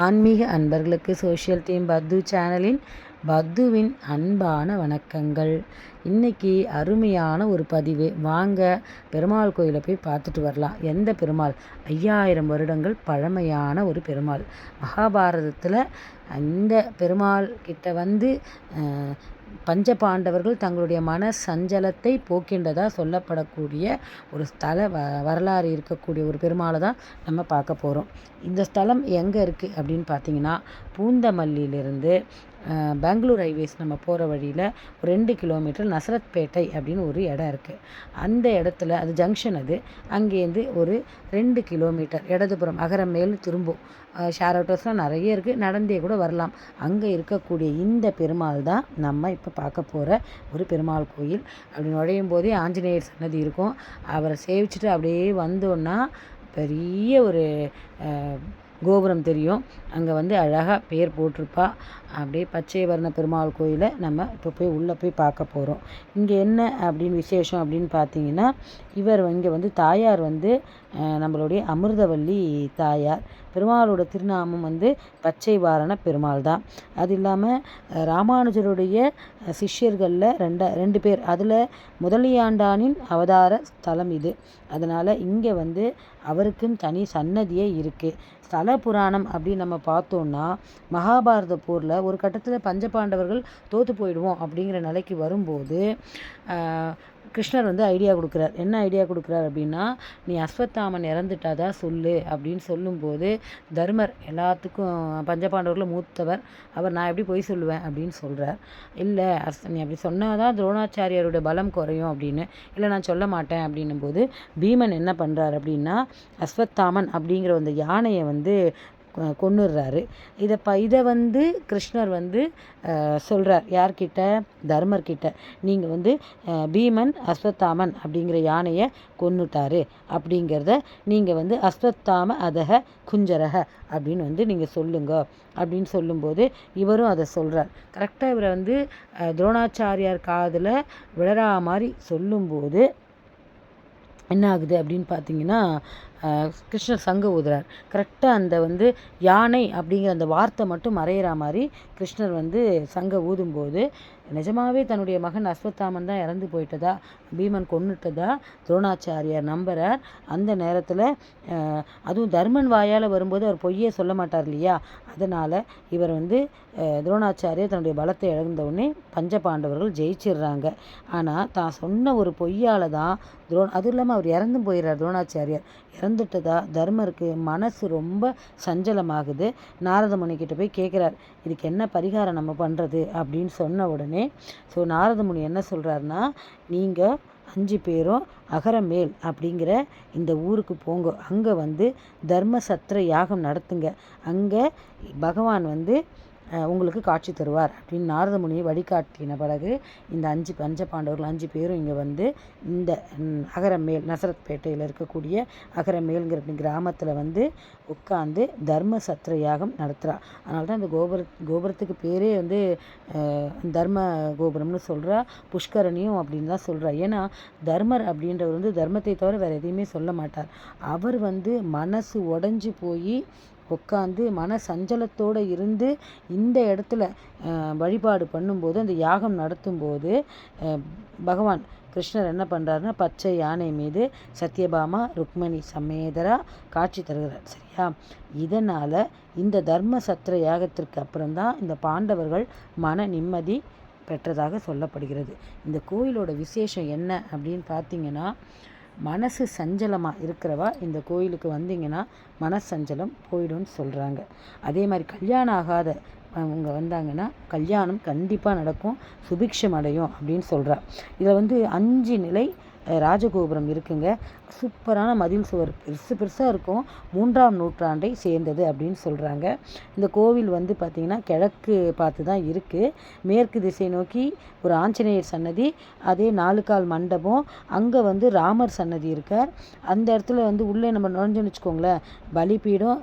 ஆன்மீக அன்பர்களுக்கு social team பத்து சேனலின் பத்துவின் அன்பான வணக்கங்கள். இன்னைக்கு அருமையான ஒரு பதிவு. வாங்க பெருமாள் கோயிலை போய் பார்த்துட்டு வரலாம். எந்த பெருமாள்? ஐயாயிரம் வருடங்கள் பழமையான ஒரு பெருமாள். மகாபாரதத்தில் அந்த பெருமாள் கிட்ட வந்து பஞ்ச பாண்டவர்கள் தங்களுடைய மன சஞ்சலத்தை போக்கின்றதாக சொல்லப்படக்கூடிய ஒரு ஸ்தல வ வரலாறு இருக்கக்கூடிய ஒரு பெருமாளை தான் நம்ம பார்க்க போகிறோம் இந்த ஸ்தலம் எங்கே இருக்குது அப்படின்னு பார்த்தீங்கன்னா பூந்தமல்லியிலிருந்து பெங்களூர் ஹைவேஸ் நம்ம போகிற வழியில் ஒரு ரெண்டு கிலோமீட்டர் நசரத்பேட்டை அப்படின்னு ஒரு இடம் இருக்குது அந்த இடத்துல அது ஜங்ஷன் அது அங்கேருந்து ஒரு ரெண்டு கிலோமீட்டர் இடதுபுறம் அகரம் மேல் திரும்பும். ஷேர் ஆட்டோஸ்லாம் நிறைய இருக்குது நடந்தே கூட வரலாம். அங்கே இருக்கக்கூடிய இந்த பெருமாள் தான் நம்ம இப்போ பார்க்க போகிற ஒரு பெருமாள் கோயில். அப்படி நுழையும் போதே ஆஞ்சநேயர் சன்னதி இருக்கும். அவரை சேவிச்சுட்டு அப்படியே வந்தோன்னா பெரிய ஒரு கோபுரம் தெரியும். அங்கே வந்து அழகாக பேர் போட்டிருப்பா. அப்படியே பச்சை வர்ண பெருமாள் கோயிலை நம்ம இப்போ போய் உள்ளே போய் பார்க்க போகிறோம் இங்கே என்ன அப்படின்னு விசேஷம் அப்படின்னு பார்த்தீங்கன்னா இவர் இங்கே வந்து தாயார் வந்து நம்மளுடைய அமிர்தவல்லி தாயார். பெருமாளோட திருநாமம் வந்து பச்சை வாரண பெருமாள் தான். அது இல்லாமல் ராமானுஜருடைய சிஷ்யர்களில் ரெண்ட ரெண்டு பேர். அதில் முதலியாண்டானின் அவதார ஸ்தலம் இது. அதனால் இங்கே வந்து அவருக்கும் தனி சன்னதியே இருக்குது ஸ்தல புராணம் அப்படின்னு நம்ம பார்த்தோன்னா மகாபாரத போரில் ஒரு கட்டத்தில் பஞ்சபாண்டவர்கள் தோற்று போயிடுவோம் அப்படிங்கிற நிலைக்கு வரும்போது கிருஷ்ணர் வந்து ஐடியா கொடுக்குறார். என்ன ஐடியா கொடுக்குறார் அப்படின்னா நீ அஸ்வத்தாமன் இறந்துட்டாதா சொல்லு அப்படின்னு சொல்லும்போது தர்மர் எல்லாத்துக்கும் பஞ்சபாண்டவர்களில் மூத்தவர் அவர் நான் எப்படி போய் சொல்லுவேன்? அப்படின்னு சொல்கிறார் இல்லை அஸ் நீ அப்படி சொன்னால் தான் துரோணாச்சாரியாரோட பலம் குறையும் அப்படின்னு. இல்லை நான் சொல்ல மாட்டேன் அப்படின்னும் போது பீமன் என்ன பண்ணுறார் அப்படின்னா அஸ்வத்தாமன் அப்படிங்கிற அந்த யானையை வந்து கொன்னுடுறாரு. இதை ப இதை வந்து கிருஷ்ணர் வந்து சொல்கிறார் யார்கிட்ட? தர்மர்கிட்ட. நீங்கள் வந்து பீமன் அஸ்வத்தாமன் அப்படிங்கிற யானையை கொன்னுட்டாரு அப்படிங்கிறத நீங்கள் வந்து அஸ்வத்தாம அதக குஞ்சரக அப்படின்னு வந்து நீங்கள் சொல்லுங்க அப்படின்னு சொல்லும்போது இவரும் அதை சொல்கிறார் கரெக்டாக இவரை வந்து துரோணாச்சாரியார் காதில் விழறா மாதிரி சொல்லும்போது என்ன ஆகுது அப்படின்னு பார்த்தீங்கன்னா கிருஷ்ணர் சங்க ஊதுறார். கரெக்டாக அந்த வந்து யானை அப்படிங்கிற அந்த வார்த்தை மட்டும் மறையிற மாதிரி கிருஷ்ணர் வந்து சங்க ஊதும்போது நிஜமாவே தன்னுடைய மகன் அஸ்வத்தாமன் தான் இறந்து போயிட்டதா? பீமன் கொண்டுட்டதா துரோணாச்சாரியார் நம்புகிறார் அந்த நேரத்தில் அதுவும் தர்மன் வாயால் வரும்போது அவர் பொய்யே சொல்ல மாட்டார் இல்லையா? அதனால் இவர் வந்து துரோணாச்சாரியர் தன்னுடைய பலத்தை இழந்தவுடனே பஞ்ச பாண்டவர்கள் ஜெயிச்சிடுறாங்க. ஆனால் தான் சொன்ன ஒரு பொய்யால் தான் துரோ அதுவும் இல்லாமல் அவர் இறந்து போயிடுறார் துரோணாச்சாரியார். இறந்துட்டதா? தர்மருக்கு மனசு ரொம்ப சஞ்சலமாகுது. நாரதமுனிக்கிட்ட போய் கேட்குறார் இதுக்கு என்ன பரிகாரம் நம்ம பண்ணுறது அப்படின்னு சொன்ன உடனே ஸோ நாரதமுனி என்ன சொல்கிறாருன்னா நீங்கள் அஞ்சு பேரும் அகரமேல் அப்படிங்கிற இந்த ஊருக்கு போங்க. அங்கே வந்து தர்ம சத்திர யாகம் நடத்துங்க. அங்கே பகவான் வந்து உங்களுக்கு காட்சி தருவார் அப்படின்னு நாரத முனியை வழிகாட்டின பிறகு இந்த அஞ்சு பஞ்ச பாண்டவர்கள் அஞ்சு பேரும் இங்கே வந்து இந்த அகரமேல் நசரத்பேட்டையில் இருக்கக்கூடிய அகரமேல்ங்கிற கிராமத்தில் வந்து உட்காந்து தர்ம சத்திர யாகம் நடத்துகிறா அதனால தான் இந்த கோபுர கோபுரத்துக்கு பேரே வந்து தர்ம கோபுரம்னு சொல்கிறா புஷ்கரணியும் அப்படின்னு தான் சொல்கிறா ஏன்னா தர்மர் அப்படின்றவர் வந்து தர்மத்தை தவிர வேறு எதையுமே சொல்ல மாட்டார். அவர் வந்து மனசு உடஞ்சி போய் உட்காந்து மன சஞ்சலத்தோடு இருந்து இந்த இடத்துல வழிபாடு பண்ணும்போது அந்த யாகம் நடத்தும்போது பகவான் கிருஷ்ணர் என்ன பண்ணுறாருன்னா பச்சை யானை மீது சத்யபாமா ருக்மணி சமேதரா காட்சி தருகிறார் சரியா? இதனால் இந்த தர்ம சத்திர யாகத்திற்கு அப்புறம்தான் இந்த பாண்டவர்கள் மன நிம்மதி பெற்றதாக சொல்லப்படுகிறது. இந்த கோயிலோட விசேஷம் என்ன அப்படின்னு பார்த்தீங்கன்னா மனசு சஞ்சலமாக இருக்கிறவா இந்த கோயிலுக்கு வந்தீங்கன்னா மனசஞ்சலம் போயிடும்னு சொல்கிறாங்க அதே மாதிரி கல்யாணம் ஆகாத அவங்க வந்தாங்கன்னா கல்யாணம் கண்டிப்பாக நடக்கும் சுபிக்ஷம் அடையும் அப்படின்னு சொல்கிறா இதில் வந்து அஞ்சு நிலை ராஜகோபுரம் இருக்குங்க. சூப்பரான மதில் சுவர் பெருசு பெருசாக இருக்கும். மூன்றாம் நூற்றாண்டை சேர்ந்தது அப்படின்னு சொல்கிறாங்க இந்த கோவில் வந்து பார்த்திங்கன்னா கிழக்கு பார்த்து தான் இருக்குது மேற்கு திசை நோக்கி ஒரு ஆஞ்சநேயர் சன்னதி அதே நாலு கால் மண்டபம் அங்கே வந்து ராமர் சன்னதி இருக்கார். அந்த இடத்துல வந்து உள்ளே நம்ம நுழைஞ்சோன்னு வச்சுக்கோங்களேன் பலிபீடம்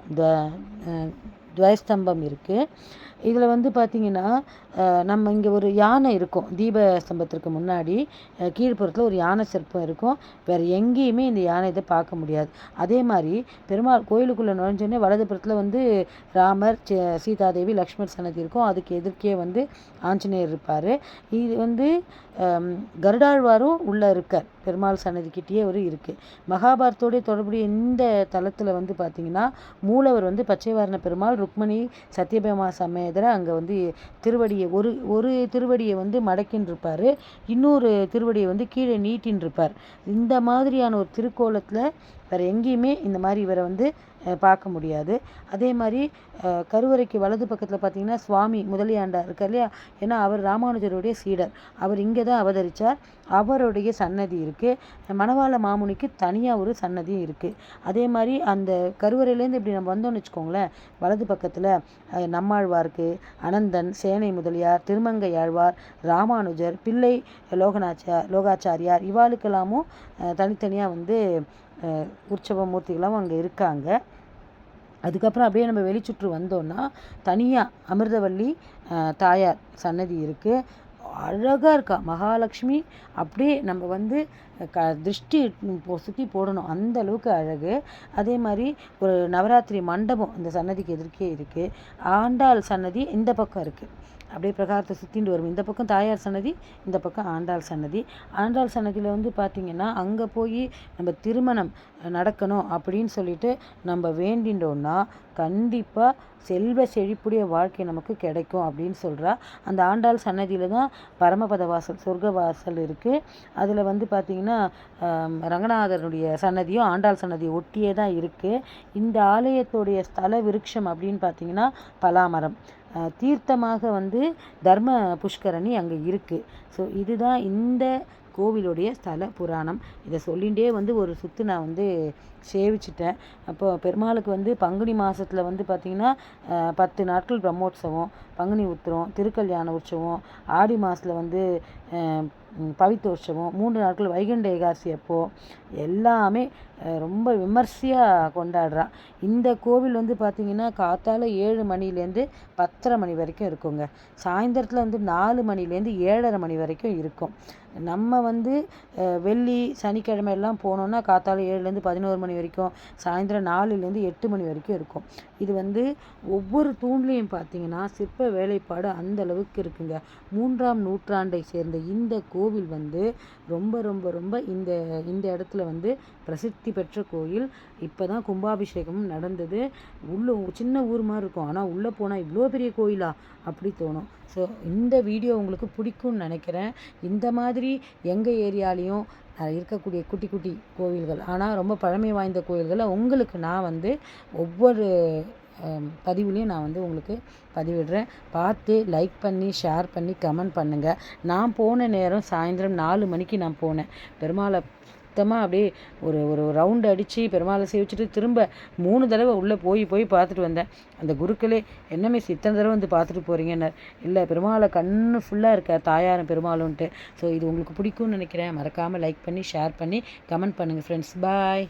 துவயஸ்தம்பம் இருக்குது இதில் வந்து பார்த்திங்கன்னா நம்ம இங்கே ஒரு யானை இருக்கும். தீப ஸ்தம்பத்திற்கு முன்னாடி கீழ்ப்புறத்தில் ஒரு யானை சிற்பம் இருக்கும். வேறு எங்கேயுமே இந்த யானை இதை பார்க்க முடியாது. அதே மாதிரி பெருமாள் கோயிலுக்குள்ளே நுழைஞ்சோடனே வலதுபுறத்தில் வந்து ராமர் சீதாதேவி லக்ஷ்மண் சன்னதி இருக்கும். அதுக்கு எதிர்க்கே வந்து ஆஞ்சநேயர் இருப்பார். இது வந்து கருடாழ்வாரும் உள்ளே இருக்கார். பெருமாள் சன்னதிக்கிட்டேயே ஒரு இருக்குது மகாபாரத்தோடைய தொடர்புடைய இந்த தளத்தில் வந்து பார்த்திங்கன்னா மூலவர் வந்து பச்சைவாரண பெருமாள் ருக்மணி சத்யபாமா எதிராக அங்கே வந்து திருவடியை ஒரு ஒரு திருவடியை வந்து மடக்கின்னு இருப்பார் இன்னொரு திருவடியை வந்து கீழே நீட்டின்னு இருப்பார் இந்த மாதிரியான ஒரு திருக்கோலத்தில் வேறு எங்கேயுமே இந்த மாதிரி இவரை வந்து பார்க்க முடியாது. அதே மாதிரி கருவறைக்கு வலது பக்கத்தில் பார்த்தீங்கன்னா சுவாமி முதலியாண்டார் இருக்கார் இல்லையா? ஏன்னா அவர் ராமானுஜருடைய சீடர். அவர் இங்கே தான் அவதரித்தார் அவருடைய சன்னதி இருக்குது மணவாள மாமுனிக்கு தனியாக ஒரு சன்னதியும் இருக்குது அதே மாதிரி அந்த கருவறையிலேருந்து இப்படி நம்ம வந்தோம்னு வச்சுக்கோங்களேன் வலது பக்கத்தில் நம்மாழ்வார்க்கு அனந்தன் சேனை முதலியார் திருமங்கை ஆழ்வார் ராமானுஜர் பிள்ளை லோகநாச்சார் லோகாச்சாரியார் இவாளுக்கெல்லாமும் தனித்தனியாக வந்து உற்சவ மூர்த்திகளும் அங்கே இருக்காங்க. அதுக்கப்புறம் அப்படியே நம்ம வெளிச்சுற்று வந்தோன்னா தனியாக அமிர்தவல்லி தாயார் சன்னதி இருக்குது அழகாக இருக்கா. மகாலட்சுமி அப்படியே நம்ம வந்து க திருஷ்டி சுற்றி போடணும். அந்த அளவுக்கு அழகு. அதே மாதிரி ஒரு நவராத்திரி மண்டபம் இந்த சன்னதிக்கு எதிர்க்கே இருக்குது ஆண்டாள் சன்னதி இந்த பக்கம் இருக்குது அப்படியே பிரகாரத்தை சுற்றிட்டு வரும். இந்த பக்கம் தாயார் சன்னதி இந்த பக்கம் ஆண்டாள் சன்னதி. ஆண்டாள் சன்னதியில் வந்து பார்த்திங்கன்னா அங்கே போய் நம்ம திருமணம் நடக்கணும் அப்படின்னு சொல்லிட்டு நம்ம வேண்டின்றோன்னா கண்டிப்பாக செல்வ செழிப்புடைய வாழ்க்கை நமக்கு கிடைக்கும் அப்படின்னு சொல்கிறா அந்த ஆண்டாள் சன்னதியில் தான் பரமபத வாசல் சொர்க்க வாசல் இருக்குது அதில் வந்து பார்த்திங்கன்னா ரங்கநாதனுடைய சன்னதியும் ஆண்டாள் சன்னதி ஒட்டியே தான் இருக்குது இந்த ஆலயத்துடைய ஸ்தல விருட்சம் அப்படின்னு பார்த்திங்கன்னா பலாமரம். தீர்த்தமாக வந்து தர்ம புஷ்கரணி அங்கே இருக்குது ஸோ இதுதான் இந்த கோவிலுடைய ஸ்தல புராணம். இதை சொல்லிகிட்டே வந்து ஒரு சுற்று நான் வந்து சேவிச்சிட்டேன். அப்போ பெருமாளுக்கு வந்து பங்குனி மாதத்தில் வந்து பார்த்திங்கன்னா பத்து நாட்கள் பிரம்மோற்சவம் பங்குனி உத்திரம் திருக்கல்யாண உற்சவம் ஆடி மாதத்தில் வந்து பவித்த உற்சவம் மூன்று நாட்கள் வைகுண்ட ஏகாசி அப்போது எல்லாமே ரொம்ப விமர்சையாக கொண்டாடுறான் இந்த கோவில் வந்து பார்த்திங்கன்னா காத்தால ஏழு மணிலேருந்து பத்தரை மணி வரைக்கும் இருக்குங்க. சாயந்தரத்தில் வந்து நாலு மணிலேருந்து ஏழரை மணி வரைக்கும் இருக்கும். நம்ம வந்து வெள்ளி சனிக்கிழமை எல்லாம் போனோன்னா காத்தால ஏழுலேருந்து பதினோரு மணி வரைக்கும் சாயந்தரம் நாலுலேருந்து எட்டு மணி வரைக்கும் இருக்கும். இது வந்து ஒவ்வொரு தூண்லேயும் பார்த்தீங்கன்னா சிற்ப வேலைப்பாடு அந்த அளவுக்கு இருக்குங்க. மூன்றாம் நூற்றாண்டை சேர்ந்த இந்த கோவில் வந்து ரொம்ப ரொம்ப ரொம்ப இந்த இந்த இடத்துல வந்து பிரசித்தி பெற்ற கோயில். இப்போ தான் கும்பாபிஷேகமும் நடந்தது. உள்ள சின்ன ஊர் மாதிரி இருக்கும். ஆனால் உள்ளே போனால் இவ்வளோ பெரிய கோயிலா? அப்படி தோணும். ஸோ இந்த வீடியோ உங்களுக்கு பிடிக்கும்னு நினைக்கிறேன். இந்த மாதிரி எங்கள் ஏரியாலையும் இருக்கக்கூடிய குட்டி குட்டி கோவில்கள். ஆனால் ரொம்ப பழமை வாய்ந்த கோவில்களை உங்களுக்கு நான் வந்து ஒவ்வொரு பதிவுலையும் நான் வந்து உங்களுக்கு பதிவிடுறேன். பார்த்து லைக் பண்ணி ஷேர் பண்ணி கமெண்ட் பண்ணுங்கள் நான் போன நேரம் சாயந்தரம் நாலு மணிக்கு நான் போனேன். பெருமாளை சுத்தமாக அப்படியே ஒரு ஒரு ரவுண்டு அடித்து பெருமாளை சேவிச்சுட்டு திரும்ப மூணு தடவை உள்ளே போய் போய் பார்த்துட்டு வந்தேன். அந்த குருக்களே என்னமே இத்தனை தடவை வந்து பார்த்துட்டு போகிறீங்கன்னு இல்லை பெருமாளை கண்ணு ஃபுல்லாக இருக்க தாயாரும் பெருமாளுன்ட்டு ஸோ இது உங்களுக்கு பிடிக்கும்னு நினைக்கிறேன். மறக்காமல் லைக் பண்ணி ஷேர் பண்ணி கமெண்ட் பண்ணுங்கள் ஃப்ரெண்ட்ஸ் பாய்